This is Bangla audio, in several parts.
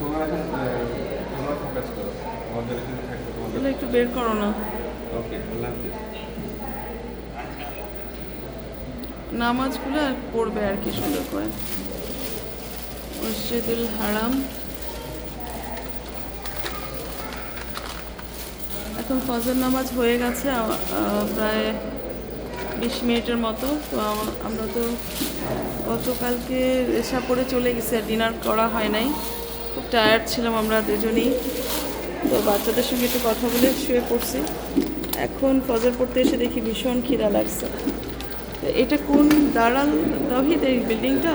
তোমরা এখন তোমরা ফোকাস করো? আমাদের এখানে থাকবে তোমাদের? একটু বের করো না। ওকে আল্লাহ হাফিজ। নামাজগুলো আর পড়বে আর কি সুন্দর করে। মসজিদুল হারাম। এখন ফজর নামাজ হয়ে গেছে প্রায় বিশ মিনিটের মতো। তো আমরা তো গতকালকে এসা পরে চলে গেছি আর ডিনার করা হয় নাই। খুব টায়ার্ড ছিলাম আমরা দুজনেই। তো বাচ্চাদের সঙ্গে একটু কথা বলে শুয়ে পড়ছি। এখন ফজর পড়তে এসে দেখি ভীষণ খিদা লাগছে। এটা কোন দাঁড়াল তহিদ এই বিল্ডিংটা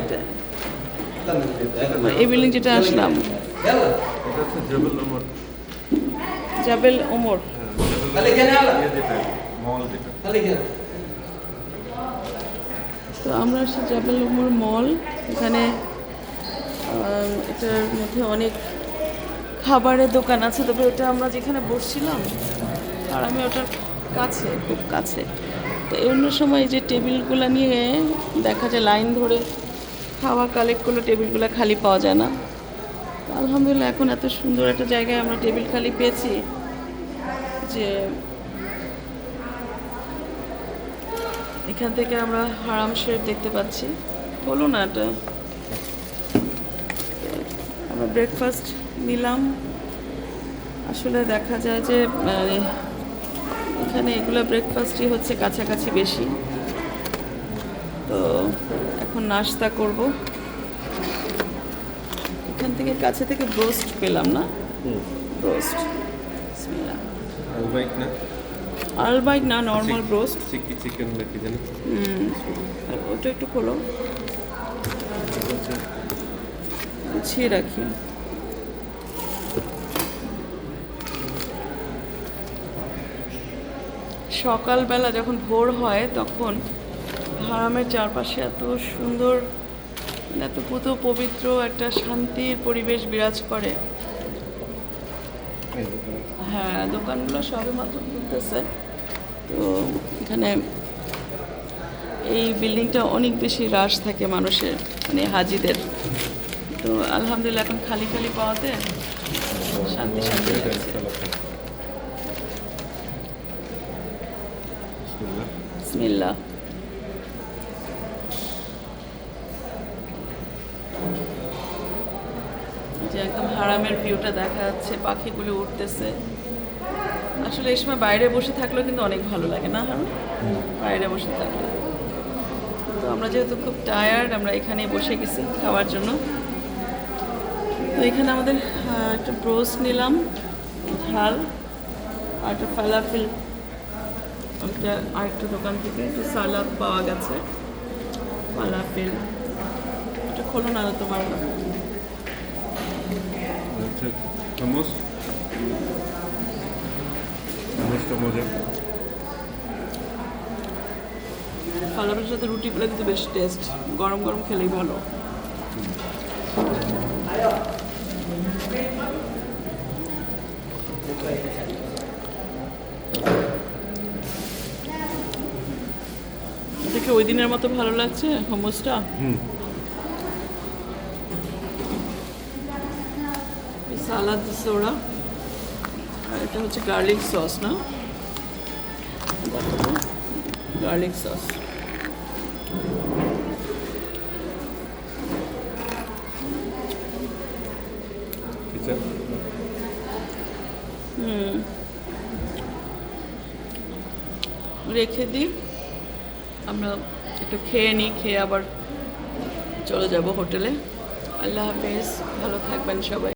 এটা। এই বিল্ডিং যেটা আসলাম। জবেল ওমর। তো আমরা আসছি জাবেল ওমর মল এখানে এটার মধ্যে অনেক খাবারের দোকান আছে, তবে ওটা আমরা যেখানে বসছিলাম, আর আমি ওটার কাছে, খুব কাছে। তো অন্য সময় যে টেবিলগুলো নিয়ে দেখা যায় লাইন ধরে খাওয়া কালেক্ট করলে টেবিলগুলো খালি পাওয়া যায় না। আলহামদুলিল্লাহ এখন এত সুন্দর একটা জায়গায় আমরা টেবিল খালি পেয়েছি যে এখান থেকে আমরা হারাম শরীফ দেখতে পাচ্ছি। বলো না এটা। আমরা ব্রেকফাস্ট নিলাম। আসলে দেখা যায় যে মানে, এখানে এগুলো ব্রেকফাস্টই হচ্ছে কাছাকাছি বেশি। তো এখন নাস্তা করব। এখান থেকে কাছে থেকে ব্রোস্ট পেলাম না? ব্রোস্ট আলবাইক না? নর্মাল ব্রোস্ট চিকি চিকেন না কি জানি? ওটা একটু খোলো। হচ্ছে গুছিয়ে রাখি। সকালবেলা যখন ভোর হয়, তখন হারামের চারপাশে এত সুন্দর মানে এত পুত পবিত্র একটা শান্তির পরিবেশ বিরাজ করে। হ্যাঁ দোকানগুলো সবে মাত্র খুলতেছে। তো এখানে এই বিল্ডিংটা অনেক বেশি রাশ থাকে মানুষের মানে হাজিদের। তো আলহামদুলিল্লাহ এখন খালি খালি পাওয়াতে শান্তি শান্তি। বিসমিল্লাহ। যে একদম হারামের ভিউটা দেখা যাচ্ছে পাখিগুলো উঠতেছে। আসলে এই সময় বাইরে বসে থাকলেও কিন্তু অনেক ভালো লাগে না হারুন? বাইরে বসে থাকলে। তো আমরা যেহেতু খুব টায়ার্ড আমরা এখানেই বসে গেছি খাওয়ার জন্য। তো এখানে আমাদের একটু ব্রোস্ট নিলাম ঝাল আর একটা ফালাফিল একটা আরেকটা দোকান থেকে একটু সালাদ পাওয়া গেছে। ফালাফিল এটা খোলো না তোমার। হচ্ছে চামচ। চামচটা মজা ফালাফিলের সাথে রুটিগুলো কিন্তু বেশ টেস্ট গরম গরম খেলেই ভালো। এটা কি ওই দিনের মতো ভালো লাগছে হোমোসটা? হুম। সালাদ ওরা আর এটা হচ্ছে গার্লিক সস না? Garlic sauce. কিচেন রেখে দিই আমরা একটু খেয়ে নিই খেয়ে আবার চলে যাব হোটেলে। আল্লাহ হাফেজ, ভালো থাকবেন সবাই।